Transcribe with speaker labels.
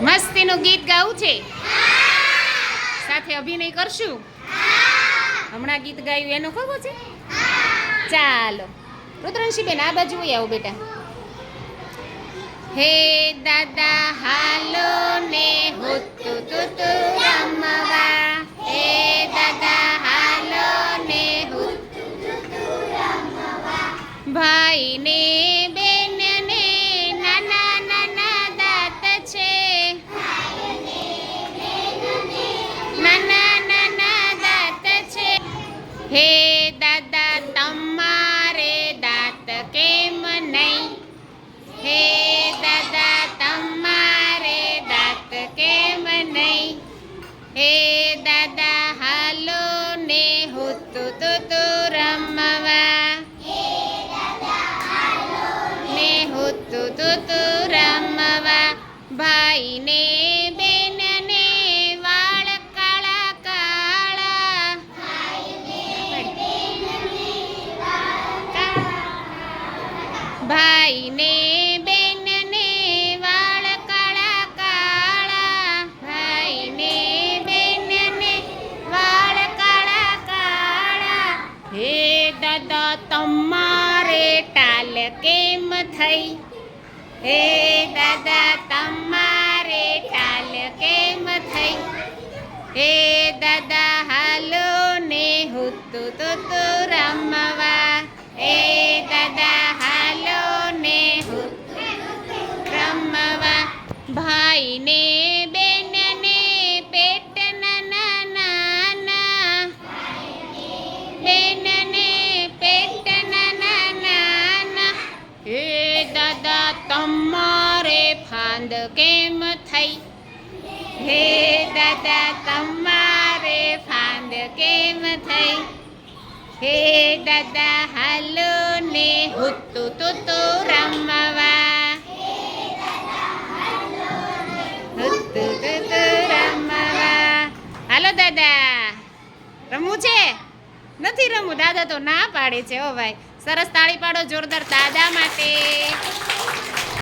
Speaker 1: મસ્તીનું ગીત ગાવું છે? સાથે અભિનય કરશું? હમણાં ગીત ગાયું એનો ખબર છે? ચાલો. રુદ્રંશીબેન આ બાજુ આવો બેટા. હે દાદા, હાલો ને હુતુ તુતુ રમવા. હે દાદા, હાલો ને હુતુ ભાઈ ને હુતુ તું રમવા ને તું રમવા ભાઈ ને બેન ને વાળ કાળા કાળા ભાઈ દાદા તમારે ટાલ કેમ થઈ? હે દાદા તમારે ટાલ કેમ થઈ? હે દાદા હાલો ને હુતુ તુતુ રમવા? હે દાદા હાલો ને હું રમવા? ભાઈ હે દાદા, તમારે ફાંદ કેમ થઈ? હે દાદા, તમારે ફાંદ કેમ થઈ? હે દાદા હાલો ને હુતુ તુતુ રમવા. હુતુ તો રમવા. હાલો દાદા, રમવું છે? નથી રમવું દાદા તો ના પાડે છે ઓ ભાઈ. સરસ તાળી પાડો જોરદાર દાદા માટે.